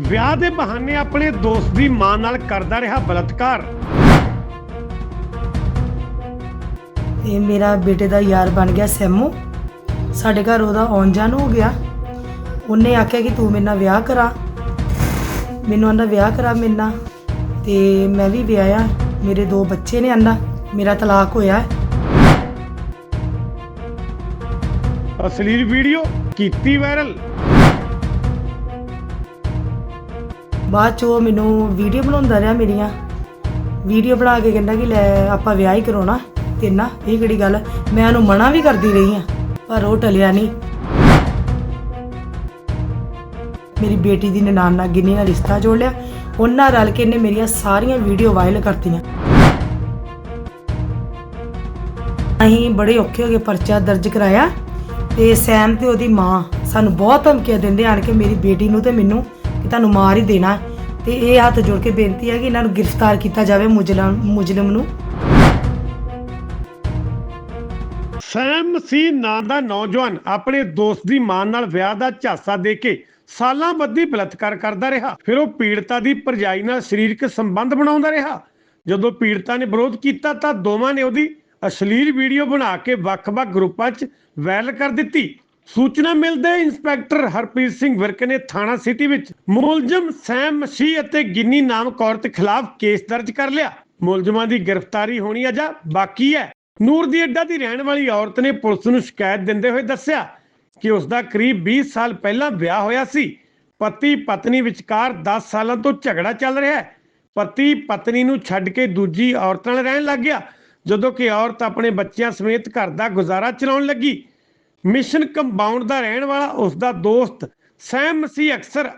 ਵਿਆਹ ਦੇ ਬਹਾਨੇ ਆਪਣੇ ਦੋਸਤ ਦੀ ਮਾਂ ਨਾਲ ਕਰਦਾ ਰਿਹਾ ਬਲਾਤਕਾਰ। ਇਹ ਮੇਰਾ ਬੇਟੇ ਦਾ ਯਾਰ ਬਣ ਗਿਆ ਸੈਮੂ। ਸਾਡੇ ਘਰ ਉਹਦਾ ਆਉਣ ਜਾਣ ਹੋ ਗਿਆ। ਉਹਨੇ ਆਖਿਆ ਕਿ ਤੂੰ ਮੇਰੇ ਨਾਲ ਵਿਆਹ ਕਰਾ। ਮੈਨੂੰ ਆਂਦਾ ਵਿਆਹ ਕਰਾ ਮੇਰੇ ਨਾਲ। ਤੇ ਮੈਂ ਵੀ ਵਿਆਹਿਆ। ਮੇਰੇ ਦੋ ਬੱਚੇ ਨੇ ਆਂਦਾ। ਮੇਰਾ ਤਲਾਕ ਹੋਇਆ। ਹੈ। ਅਸਲੀਲ ਵੀਡੀਓ ਕੀਤੀ ਵਾਇਰਲ। ਬਾਅਦ ਚ ਉਹ ਮੈਨੂੰ ਵੀਡੀਓ ਬਣਾਉਂਦਾ ਰਿਹਾ ਮੇਰੀਆਂ। ਵੀਡੀਓ ਬਣਾ ਕੇ ਕਹਿੰਦਾ ਕਿ ਲੈ ਆਪਾਂ ਵਿਆਹ ਹੀ ਕਰਾਉਣਾ, ਤੇ ਨਾ ਇਹ ਕਿਹੜੀ ਗੱਲ, ਮੈਂ ਉਹਨੂੰ ਮਨਾ ਵੀ ਕਰਦੀ ਰਹੀ ਆ ਪਰ ਉਹ ਟਲਿਆ ਨਹੀਂ। ਮੇਰੀ ਬੇਟੀ ਦੀ ਨਨਾਣ ਨਾਲ ਗਿੰਨੀ ਨਾਲ ਰਿਸ਼ਤਾ ਜੋੜ ਲਿਆ ਉਹਨਾਂ ਰਲ ਕੇ ਇਹਨੇ ਮੇਰੀਆਂ ਸਾਰੀਆਂ ਵੀਡੀਓ ਵਾਇਰਲ ਕਰਤੀਆਂ। ਅਸੀਂ ਬੜੇ ਔਖੇ ਹੋ ਕੇ ਪਰਚਾ ਦਰਜ ਕਰਾਇਆ, ਤੇ ਸੈਮ ਤੇ ਉਹਦੀ ਮਾਂ ਸਾਨੂੰ ਬਹੁਤ ਧਮਕੀਆਂ ਦਿੰਦੇ ਆਣ ਕੇ ਮੇਰੀ ਬੇਟੀ ਨੂੰ ਤੇ ਮੈਨੂੰ ਤੁਹਾਨੂੰ ਮਾਰ ਹੀ ਦੇਣਾ। ਤੇ ਇਹ ਹੱਥ ਜੋੜ ਕੇ ਬੇਨਤੀ ਹੈ ਕਿ ਇਹਨਾਂ ਨੂੰ ਗ੍ਰਿਫਤਾਰ ਕੀਤਾ ਜਾਵੇ ਮੁਜਲਮ ਮੁਜਲਮ ਨੂੰ। ਸੈਮ ਮਸੀਹ ਨਾਂ ਦਾ ਨੌਜਵਾਨ ਆਪਣੇ ਦੋਸਤ ਦੀ ਮਾਂ ਨਾਲ ਵਿਆਹ ਦਾ ਝਾਂਸਾ ਦੇ ਕੇ ਸਾਲਾਂ ਬੱਧੀ ਬਲਾਤਕਾਰ ਕਰਦਾ ਰਿਹਾ। ਫਿਰ ਉਹ ਪੀੜਤਾ ਦੀ ਪਰਜਾਈ ਨਾਲ ਸਰੀਰਕ ਸੰਬੰਧ ਬਣਾਉਂਦਾ ਰਿਹਾ। ਜਦੋਂ ਪੀੜਤਾ ਨੇ ਵਿਰੋਧ ਕੀਤਾ ਤਾਂ ਦੋਵਾਂ ਨੇ ਉਹਦੀ ਅਸ਼ਲੀਲ ਵੀਡੀਓ ਬਣਾ ਕੇ ਵੱਖ-ਵੱਖ ਗਰੁੱਪਾਂ 'ਚ ਵਾਇਰਲ ਕਰ ਦਿੱਤੀ। ਸੂਚਨਾ ਮਿਲਦੇ ਇੰਸਪੈਕਟਰ ਹਰਪ੍ਰੀਤ ਸਿੰਘ ਵਿਰਕ ਨੇ ਥਾਣਾ ਸਿਟੀ ਵਿੱਚ ਮੁਲਜ਼ਮ ਸੈਮ ਮਸੀਹ ਅਤੇ ਗਿੰਨੀ ਨਾਮਕ ਔਰਤ ਖਿਲਾਫ ਕੇਸ ਦਰਜ ਕਰ ਲਿਆ। ਮੁਲਜ਼ਮਾਂ ਦੀ ਗ੍ਰਿਫਤਾਰੀ ਹੋਣੀ ਅਜਾ ਬਾਕੀ ਹੈ। ਨੂਰ ਦੀ ਅੱਡਾ ਦੀ ਰਹਿਣ ਵਾਲੀ ਔਰਤ ਨੇ ਪੁਲਿਸ ਨੂੰ ਸ਼ਿਕਾਇਤ ਦਿੰਦੇ ਹੋਏ ਦੱਸਿਆ ਕਿ ਉਸ ਦਾ ਕਰੀਬ 20 ਸਾਲ ਪਹਿਲਾਂ ਵਿਆਹ ਹੋਇਆ ਸੀ। ਪਤੀ ਪਤਨੀ ਵਿਚਕਾਰ 10 ਸਾਲਾਂ ਤੋਂ ਝਗੜਾ ਚੱਲ ਰਿਹਾ ਹੈ। ਪਤੀ ਪਤਨੀ ਨੂੰ ਛੱਡ ਕੇ ਦੂਜੀ ਔਰਤ ਨਾਲ ਰਹਿਣ ਲੱਗ ਗਿਆ, ਜਦੋਂ ਕਿ ਔਰਤ ਆਪਣੇ ਬੱਚਿਆਂ ਸਮੇਤ ਘਰ ਦਾ ਗੁਜ਼ਾਰਾ ਚਲਾਉਣ ਲੱਗੀ। ਮਿਸ਼ਨ ਕੰਪਾਊਂਡ ਦਾ ਰਹਿਣ ਵਾਲਾ ਉਸ ਦਾ ਦੋਸਤ ਸੈਮ ਮਸੀਹ ਅਕਸਰ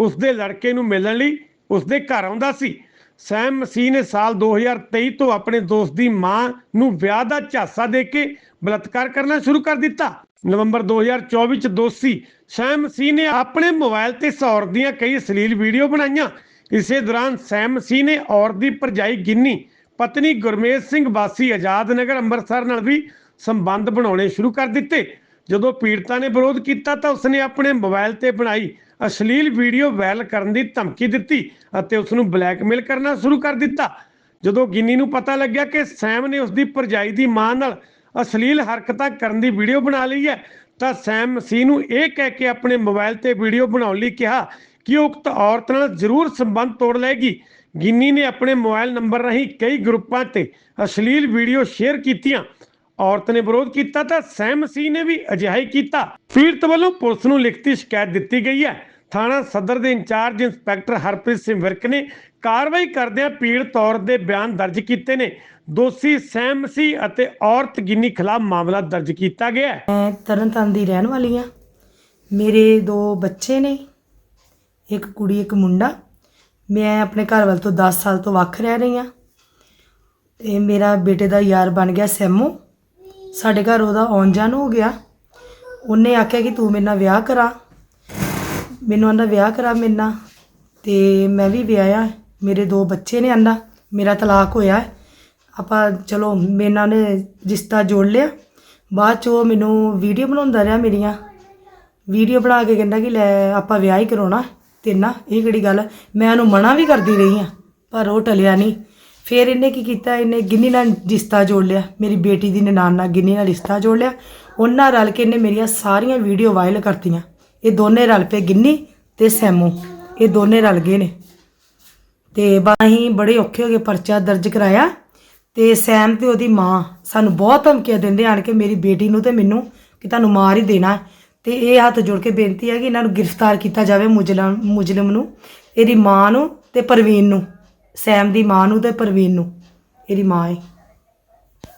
ਉਸ ਦੇ ਲੜਕੇ ਨੂੰ ਮਿਲਣ ਲਈ ਉਸ ਦੇ ਘਰ ਆਉਂਦਾ ਸੀ। ਸੈਮ ਮਸੀਹ ਨੇ ਸਾਲ 2023 ਤੋਂ ਆਪਣੇ ਦੋਸਤ ਦੀ ਮਾਂ ਨੂੰ ਵਿਆਹ ਦਾ ਝਾਂਸਾ ਦੇ ਕੇ ਬਲਾਤਕਾਰ ਕਰਨਾ ਸ਼ੁਰੂ ਕਰ ਦਿੱਤਾ। ਨਵੰਬਰ 2024 ਚ ਦੋਸ਼ੀ ਸੈਮ ਮਸੀਹ ਨੇ ਆਪਣੇ ਮੋਬਾਈਲ ਤੇ ਇਸ ਦੀਆਂ ਕਈ ਅਸ਼ਲੀਲ ਵੀਡੀਓ ਬਣਾਈਆਂ। ਇਸੇ ਦੌਰਾਨ ਸੈਮ ਮਸੀਹ ਨੇ ਔਰਤ ਦੀ ਭਰਜਾਈ ਗਿੰਨੀ, ਪਤਨੀ ਗੁਰਮੇਜ ਸਿੰਘ ਵਾਸੀ ਆਜ਼ਾਦ ਨਗਰ ਅੰਮ੍ਰਿਤਸਰ ਨਾਲ ਵੀ ਸੰਬੰਧ ਬਣਾਉਣੇ ਸ਼ੁਰੂ ਕਰ ਦਿੱਤੇ। ਜਦੋਂ ਪੀੜਤਾ ਨੇ ਵਿਰੋਧ ਕੀਤਾ ਤਾਂ ਉਸਨੇ ਆਪਣੇ ਮੋਬਾਈਲ ਤੇ ਬਣਾਈ ਅਸ਼ਲੀਲ ਵੀਡੀਓ ਵਾਇਰਲ ਕਰਨ ਦੀ ਧਮਕੀ ਦਿੱਤੀ ਅਤੇ ਉਸ ਨੂੰ ਬਲੈਕਮੇਲ ਕਰਨਾ ਸ਼ੁਰੂ ਕਰ ਦਿੱਤਾ। ਜਦੋਂ ਗਿੰਨੀ ਨੂੰ ਪਤਾ ਲੱਗਿਆ ਕਿ ਸੈਮ ਨੇ ਉਸ ਦੀ ਭਰਜਾਈ ਦੀ ਮਾਂ ਨਾਲ ਅਸ਼ਲੀਲ ਹਰਕਤਾਂ ਕਰਨ ਦੀ ਵੀਡੀਓ ਬਣਾ ਲਈ ਹੈ, ਤਾਂ ਸੈਮ ਮਸੀਹ ਨੂੰ ਇਹ ਕਹਿ ਕੇ ਆਪਣੇ ਮੋਬਾਈਲ ਤੇ ਵੀਡੀਓ ਬਣਾਉਣ ਲਈ ਕਿਹਾ ਕਿ ਉਕਤ ਔਰਤ ਨਾਲ ਜ਼ਰੂਰ ਸੰਬੰਧ ਤੋੜ ਲਏਗੀ। ਗਿੰਨੀ ਨੇ ਆਪਣੇ ਮੋਬਾਈਲ ਨੰਬਰ ਰਾਹੀਂ ਕਈ ਗਰੁੱਪਾਂ ਤੇ ਅਸ਼ਲੀਲ ਵੀਡੀਓ ਸ਼ੇਅਰ ਕੀਤੀਆਂ। ਔਰਤ ਨੇ ਵਿਰੋਧ ਕੀਤਾ ਤਾਂ ਸੈਮ ਮਸੀਹ ਨੇ ਵੀ ਅਜਿਹਾ ਕੀਤਾ। ਪੀੜਤ ਵੱਲੋਂ ਪੁਲਿਸ ਨੂੰ ਲਿਖਤੀ ਸ਼ਿਕਾਇਤ ਦਿੱਤੀ ਗਈ ਹੈ। ਥਾਣਾ ਸਦਰ ਦੇ ਇੰਚਾਰਜ ਇੰਸਪੈਕਟਰ ਹਰਪ੍ਰੀਤ ਸਿੰਘ ਵਿਰਕ ਨੇ ਕਾਰਵਾਈ ਕਰਦਿਆਂ ਪੀੜਤ ਔਰਤ ਦੇ ਬਿਆਨ ਦਰਜ ਕੀਤੇ ਨੇ। ਦੋਸ਼ੀ ਸੈਮ ਮਸੀਹ ਅਤੇ ਔਰਤ ਗਿੰਨੀ ਖਿਲਾਫ ਮਾਮਲਾ ਦਰਜ ਕੀਤਾ ਗਿਆ ਹੈ। ਮੈਂ ਤਰਨਤਾਰਨ ਦੀ ਰਹਿਣ ਵਾਲੀ ਆ ਮੇਰੇ ਦੋ ਬੱਚੇ ਨੇ, ਇੱਕ ਕੁੜੀ, ਇੱਕ ਮੁੰਡਾ। ਮੈਂ ਆਪਣੇ ਘਰ ਵੱਲ ਤੋਂ 10 ਸਾਲ ਤੋਂ ਵੱਖ ਰਹਿ ਰਹੀ ਆ ਤੇ ਮੇਰਾ ਬੇਟੇ ਦਾ ਯਾਰ ਬਣ ਗਿਆ ਸੈਮੋ। ਸਾਡੇ ਘਰ ਉਹਦਾ ਆਉਣ ਜਾਣ ਹੋ ਗਿਆ। ਉਹਨੇ ਆਖਿਆ ਕਿ ਤੂੰ ਮੇਰੇ ਨਾਲ ਵਿਆਹ ਕਰਾ। ਮੈਨੂੰ ਆਂਦਾ, ਵਿਆਹ ਕਰਾ ਮੇਰੇ ਨਾਲ। ਤੇ ਮੈਂ ਵੀ ਵਿਆਹਿਆ। ਮੇਰੇ ਦੋ ਬੱਚੇ ਨੇ ਆਂਦਾ। ਮੇਰਾ ਤਲਾਕ ਹੋਇਆ। ਹੈ। ਆਪਾਂ ਚਲੋ ਮੇਰੇ ਨਾਲ ਨੇ ਰਿਸ਼ਤਾ ਜੋੜ ਲਿਆ। ਬਾਅਦ ਚ ਉਹ ਮੈਨੂੰ ਵੀਡੀਓ ਬਣਾਉਂਦਾ ਰਿਹਾ ਮੇਰੀਆਂ। ਵੀਡੀਓ ਬਣਾ ਕੇ ਕਹਿੰਦਾ ਕਿ ਲੈ ਆਪਾਂ ਵਿਆਹ ਹੀ ਕਰਾਉਣਾ। ਤੇ ਨਾ ਇਹ ਕਿਹੜੀ ਗੱਲ ਹੈ? ਮੈਂ ਉਹਨੂੰ ਮਨਾ ਵੀ ਕਰਦੀ ਰਹੀ ਹਾਂ, ਪਰ ਉਹ ਟਲਿਆ ਨਹੀਂ। ਫਿਰ ਇਹਨੇ ਕੀ ਕੀਤਾ? ਇਹਨੇ ਗਿੰਨੀ ਨਾਲ ਰਿਸ਼ਤਾ ਜੋੜ ਲਿਆ। ਮੇਰੀ ਬੇਟੀ ਦੀ ਨਨਾਣ ਨਾਲ ਗਿੰਨੀ ਨਾਲ ਰਿਸ਼ਤਾ ਜੋੜ ਲਿਆ। ਉਹਨਾਂ ਰਲ ਕੇ ਇਹਨੇ ਮੇਰੀਆਂ ਸਾਰੀਆਂ ਵੀਡੀਓ ਵਾਇਰਲ ਕਰਤੀਆਂ। ਇਹ ਦੋਨੇ ਰਲ ਪਏ ਗਿੰਨੀ ਤੇ ਸੈਮੂ। ਇਹ ਦੋਨੇ ਰਲ ਗਏ ਨੇ। ਤੇ ਬਾ- ਬੜੇ ਔਖੇ ਹੋ ਕੇ ਪਰਚਾ ਦਰਜ ਕਰਾਇਆ। ਤੇ ਸੈਮ ਤੇ ਉਹਦੀ ਮਾਂ ਸਾਨੂੰ ਬਹੁਤ ਧਮਕੀਆਂ ਦਿੰਦੇ ਆਣ ਕੇ ਮੇਰੀ ਬੇਟੀ ਨੂੰ ਤੇ ਮੈਨੂੰ ਕਿ ਤੁਹਾਨੂੰ ਮਾਰ ਹੀ ਦੇਣਾ। ਤੇ ਇਹ ਹੱਥ ਜੋੜ ਕੇ ਬੇਨਤੀ ਹੈ ਕਿ ਇਹਨਾਂ ਨੂੰ ਗ੍ਰਿਫਤਾਰ ਕੀਤਾ ਜਾਵੇ ਮੁਜਲਮ ਮੁਜਲਮ ਨੂੰ, ਇਹਦੀ ਮਾਂ ਨੂੰ ਤੇ ਪ੍ਰਵੀਨ ਨੂੰ। ਸੈਮ ਦੀ ਮਾਂ ਨੂੰ ਤੇ ਪ੍ਰਵੀਨ ਨੂੰ। ਇਹਦੀ ਮਾਂ ਏ।